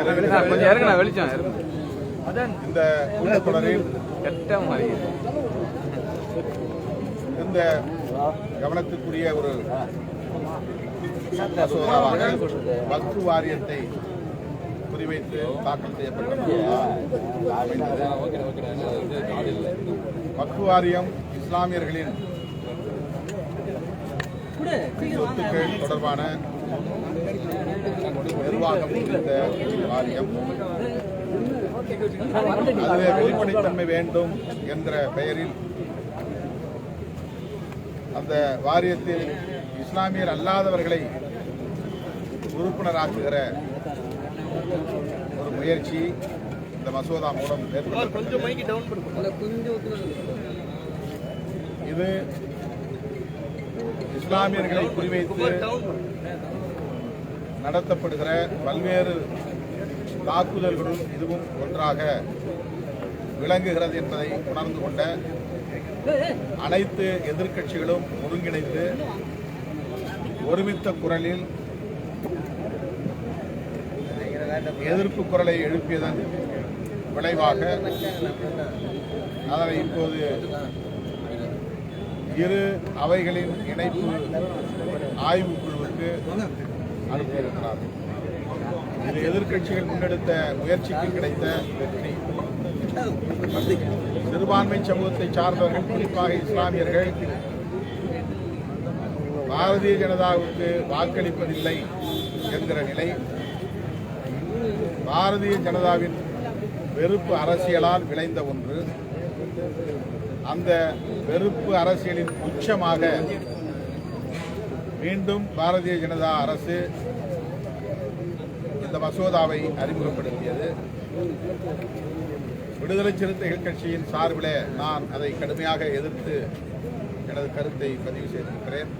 கொஞ்சம் இறங்குண்ணா வெளிச்சம் இந்த கூட்டத்தொடரில் கெட்ட மாதிரி இந்த கவனத்துக்குரிய ஒரு மசோதாவாக வக்ஃபு வாரியத்தை குறிவைத்து தாக்கல் செய்யப்பட்ட. வக்ஃபு வாரியம் இஸ்லாமியர்களின் சொத்துக்கள் தொடர்பான நிர்வாகம் குறித்த வாரியம் அதில் வெளிப்படைத்தன்மை வேண்டும் என்ற பெயரில் அந்த வாரியத்தில் இஸ்லாமியர் அல்லாதவர்களை உறுப்பினராக்குகிற ஒரு முயற்சி இந்த மசோதா மூலம் இது இஸ்லாமியர்களை குறிவைத்து நடத்தப்படுகிற பல்வேறு தாக்குதல்களும் இதுவும் ஒன்றாக விளங்குகிறது என்பதை உணர்ந்து கொண்ட அனைத்து எதிர்க்கட்சிகளும் ஒருங்கிணைந்து ஒருமித்த குரலில் எதிர்ப்பு குரலை எழுப்பியதன் விளைவாக அதனை இப்போது இரு அவைகளின் இணைப்பு ஆய்வு குழுவுக்கு அனுப்பியிருக்கிறார். இது எதிர்க்கட்சிகள் முன்னெடுத்த முயற்சிக்கு கிடைத்த வெற்றி. சிறுபான்மை சமூகத்தை சார்ந்தவர்கள் குறிப்பாக இஸ்லாமியர்கள் பாரதிய ஜனதாவுக்கு வாக்களிப்பதில்லை என்கிற நிலை. பாரதிய ஜனதாவின் வெறுப்பு அரசியலால் விளைந்த ஒன்று. அந்த வெறுப்பு அரசியலின் உச்சமாக மீண்டும் பாரதிய ஜனதா அரசு இந்த மசோதாவை அறிமுகப்படுத்தியது. விடுதலை சிறுத்தைகள் கட்சியின் சார்பிலே நான் அதை கடுமையாக எதிர்த்து எனது கருத்தை பதிவு செய்திருக்கிறேன்.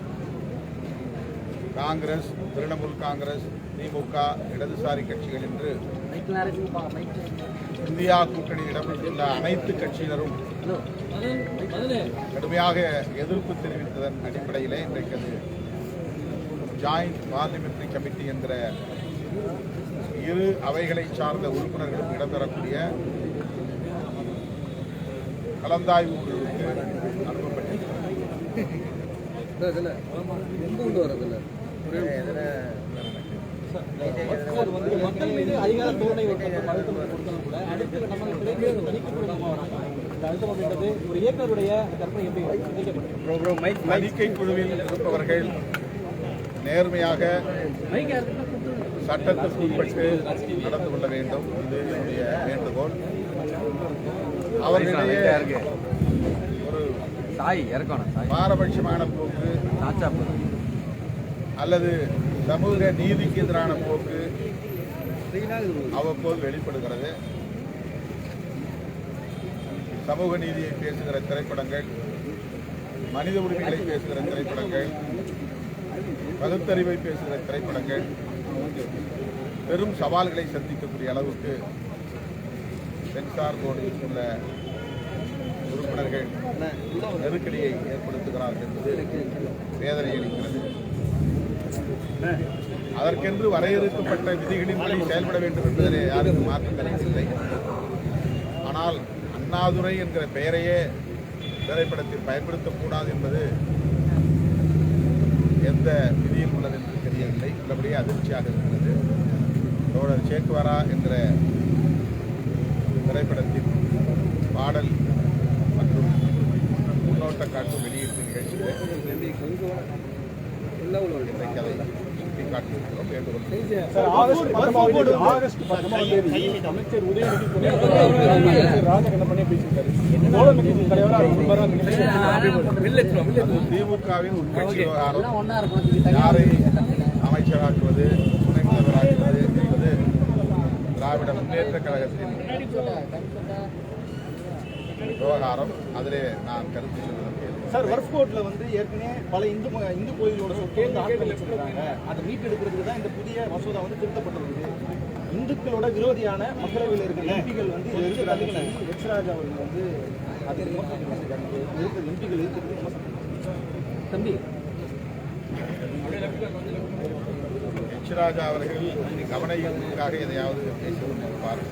காங்கிரஸ் திரிணாமுல் காங்கிரஸ் திமுக இடதுசாரி கட்சிகள் என்று இந்தியா கூட்டணியில் இடம்பெற்றுள்ள அனைத்து கட்சியினரும் கடுமையாக எதிர்ப்பு தெரிவித்ததன் அடிப்படையிலே இன்றைக்கு அது ஜாயிண்ட் பார்லிமெண்டரி கமிட்டி என்கிற இரு அவைகளை சார்ந்த உறுப்பினர்களும் இடம்பெறக்கூடிய கலந்தாய்வு குழுவுக்கு அனுப்பப்பட்டிருக்கிறது மக்கள் மீது அதிகார தோரணை தணிக்கை குழுவில் இருப்பவர்கள் நேர்மையாக சட்டத்திற்கு உட்பட்டு நடந்து கொள்ள வேண்டும். இது என்னுடைய வேண்டுகோள். அவர்களிடையே ஒரு சாய் இறக்கணும் பாரபட்சமான போக்கு அல்லது சமூக நீதிக்கு எதிரான போக்கு அவ்வப்போது வெளிப்படுகிறது. சமூக நீதியை பேசுகிற திரைப்படங்கள் மனித உரிமைகளை பேசுகிற திரைப்படங்கள் பகுத்தறிவை பேசுகிற திரைப்படங்கள். பெரும் சவால்களை சந்திக்கக்கூடிய அளவுக்கு சென்சார் போர்டில் உள்ள உறுப்பினர்கள் நெருக்கடியை ஏற்படுத்துகிறார்கள் என்பது வேதனை அளிக்கிறது. அதற்கென்று வரையறுக்கப்பட்ட விதிகளின்படி செயல்பட வேண்டும் என்பதில் யாருக்கும் மாற்றம் கிடைக்கவில்லை ஆனால் அண்ணாதுரை என்கிற பெயரையே திரைப்படத்தில் பயன்படுத்தக்கூடாது என்பது எந்த விதியில் உள்ளது என்று தெரியவில்லை உள்ளபடியே அதிர்ச்சியாக இருக்கிறது. தோழர் சேக்குவரா என்ற திரைப்படத்தின் பாடல் மற்றும் முன்னோட்ட காட்டும் வெளியீட்டு நிகழ்ச்சியில் இன்றைக்கு அதை வேண்டுகோள் ஆகஸ்ட் அமைச்சர் உதயநிதி ராஜகண்ணப்பனே பேசியிருக்காரு திமுகவின் உட்கட்சி விவகாரம் யாரை அமைச்சராக்குவது துணை முதல்வராக்குவது என்பது திராவிட முன்னேற்ற கழகத்தின் விவகாரம். அதிலே நான் கருத்து சொல்வதற்கு சார் வர்ஃப் கோர்ட்ல வந்து ஏற்கனவே பல இந்து இந்து கோயிலோட சொத்தை வந்து ஆக்கிரமிச்சிருக்காங்க அதை மீட்டெடுக்கிறதுக்கு தான் இந்த புதிய மசோதா வந்து திருத்தப்பட்டுள்ளது. இந்துக்களோட விரோதியான மக்களவையில் இருக்கிற எம்பிகள் வந்து இதை அவர்கள் வந்து அதை விமர்சனம் பண்ணியிருக்காங்க இருக்கிற எம்பிகள் இருக்கிறது விமர்சனம். தம்பி. எச் ராஜா அவர்கள் கவன ஈர்ப்புக்காக எதையாவது பேசி கொண்டிருப்பார்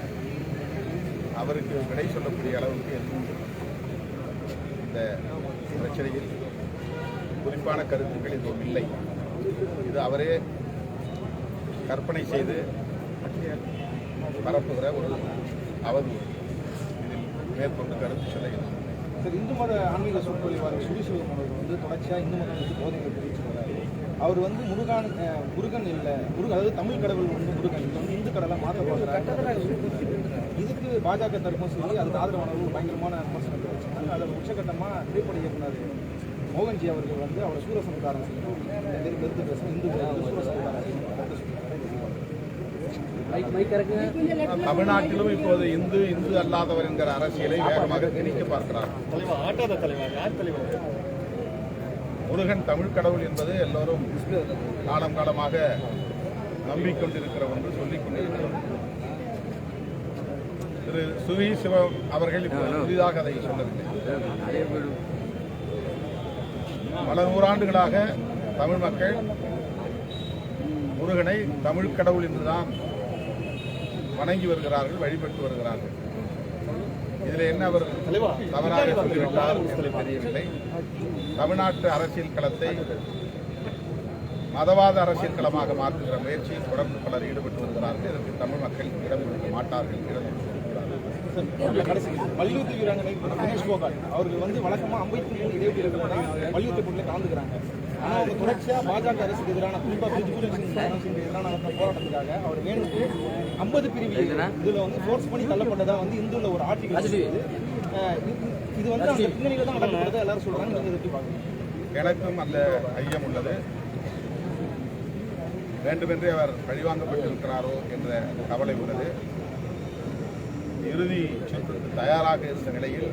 அவருக்கு விடை சொல்லக்கூடிய அளவுக்கு எதுவும் இந்த பிரச்சனையில் குறிப்பான கருத்துக்கள் எதுவும் இல்லை. இது அவரே கற்பனை செய்து பரப்புகிற ஒரு அவதூறு. இதில் மேற்கொண்டு கருத்து சொல்ல சார் இந்து மத ஆன்மீக சொற்பொழிவாளர் சுரிசிவம் வந்து தொடர்ச்சியாக இந்து மதம் போதைகள் தெரிவிச்சு வர்றாரு அவர் வந்து முருகான் முருகன் இல்லை முருகன் அதாவது தமிழ் கடவுள் வந்து முருகன். இது வந்து இந்து கடலை மாற்ற பார்க்குறாரு இதுக்கு பாஜக தரப்பும் சரி அதுக்கு ஆதரவானவர்கள் பயங்கரமான விமர்சனத்தை வச்சாங்க அதில் உச்சகட்டமாக திரைப்பட இயக்குனர் மோகன்ஜி அவர்கள் வந்து அவரை சூரசம்காரம் செய்யணும் கருத்து பேசணும் இந்து சூரசம்காரம் செய்யணும் தமிழ்நாட்டிலும் இப்போது இந்து இந்து அல்லாதவர் என்கிற அரசியலை வேகமாக திணிக்க பார்க்கிறார் தலைவா ஆட்டாத தலைவா யார் தலைவர் முருகன் தமிழ் கடவுள் என்பது எல்லோரும் காலம் காலமாக நம்பிக்கொண்டிருக்கிற ஒன்று சொல்லிக் கொண்டிருக்கிறோம். திரு சுவி சிவம் அவர்கள் இப்போது புதிதாக அதை சொல்லவில்லை. பல நூறாண்டுகளாக தமிழ் மக்கள் முருகனை தமிழ் கடவுள் என்றுதான் வணங்கி வருகிறார்கள் வழிபட்டு வருகிறார்கள். இதில் என்ன அவர் தவறாக சொல்லிவிட்டார் என்று தெரியவில்லை தமிழ்நாட்டு அரசியல் களத்தை மதவாத அரசியல் களமாக மாற்றுகிற முயற்சியில் தொடர்ந்து பலர் ஈடுபட்டு வருகிறார்கள். இதற்கு தமிழ் மக்கள் இடம் கொடுக்க மாட்டார்கள். இடம் கொடுத்திருக்கிறார்கள் மல்யுத்த வீராங்கனை தினேஷ் போகாட் அவர்கள் வந்து வழக்கமாக அம்பேத்கர் மூணு இடைவெளியில் மல்யுத்த போட்டியில் கலந்துக்கிறாங்க. ஆனால் அவங்க தொடர்ச்சியாக பாஜக அரசுக்கு எதிரான குறிப்பாக பிரிஜ்பூஷன் சிங் எதிரான போராட்டத்துக்காக அவர் வேணுக்கு ஐம்பது பிரிவு இதில் வந்து ஃபோர்ஸ் பண்ணி தள்ளப்பட்டதாக வந்து இந்துல ஒரு ஆர்டிகல் இது வந்து அந்த பின்னணியில் தான் நடக்கிறது எல்லாரும் சொல்கிறாங்க நீங்கள் எப்படி பார்க்குறீங்க எனக்கும் அந்த ஐயம் உள்ளது. வேண்டுமென்றே அவர் பழிவாங்கப்பட்டிருக்கிறாரோ என்ற கவலை உள்ளது. இறுதி சுற்றுக்கு தயாராக இருந்த நிலையில்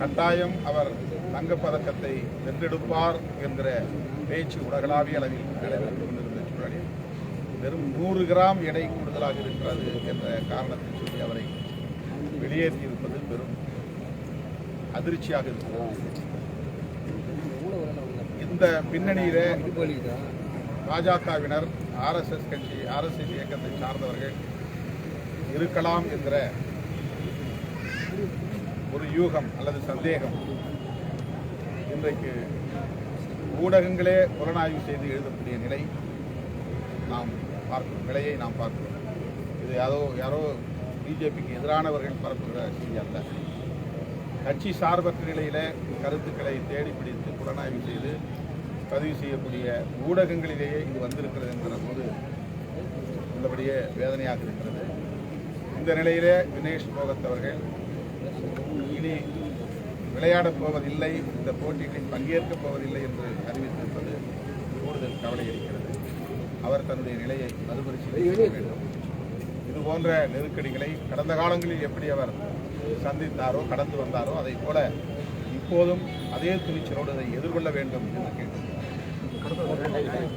கட்டாயம் அவர் தங்கப்பதக்கத்தை வென்றெடுப்பார் என்கிற பேச்சு உலகளாவிய அளவில் நடைபெற்றுக் கொண்டிருந்த சூழலில் வெறும் நூறு கிராம் எடை கூடுதலாக இருக்கிறது என்ற காரணத்தை சொல்லி அவரை வெளியேற்றியிருப்பது பெரும் அதிர்ச்சியாக இருக்கிறது இந்த பின்னணியிலே பாஜகவினர் ஆர்எஸ்எஸ் கட்சி ஆர்எஸ்எஸ் இயக்கத்தை சார்ந்தவர்கள் இருக்கலாம் என்கிற ஒரு யூகம் அல்லது சந்தேகம் இன்றைக்கு ஊடகங்களே புலனாய்வு செய்து எழுதக்கூடிய நிலை நாம் பார்க்கிறோம் நிலையை நாம் பார்க்கிறோம். இது யாரோ யாரோ பிஜேபிக்கு எதிரானவர்கள் பரப்புகிற செய்தி அல்ல. கட்சி சார்பற்ற நிலையில் கருத்துக்களை தேடி பிடித்து புலனாய்வு செய்து பதிவு செய்யக்கூடிய ஊடகங்களிலேயே இது வந்திருக்கிறது என்கிற போது உள்ளபடியே வேதனையாக இருக்கிறது. இந்த நிலையிலே தினேஷ் போகத் அவர்கள் இனி விளையாடப் போவதில்லை இந்த போட்டிகளில் பங்கேற்கப் போவதில்லை என்று அறிவித்திருப்பது கூடுதல் கவலை அளிக்கிறது அவர் தன்னுடைய நிலையை மறுபரிசீலனை வேண்டும். இது போன்ற நெருக்கடிகளை கடந்த காலங்களில் எப்படி அவர் சந்தித்தாரோ கடந்து வந்தாரோ அதை போல இப்போதும் அதே துணிச்சலோடு அதை எதிர்கொள்ள வேண்டும் என்று கேட்டுக்கொள்கிறேன்.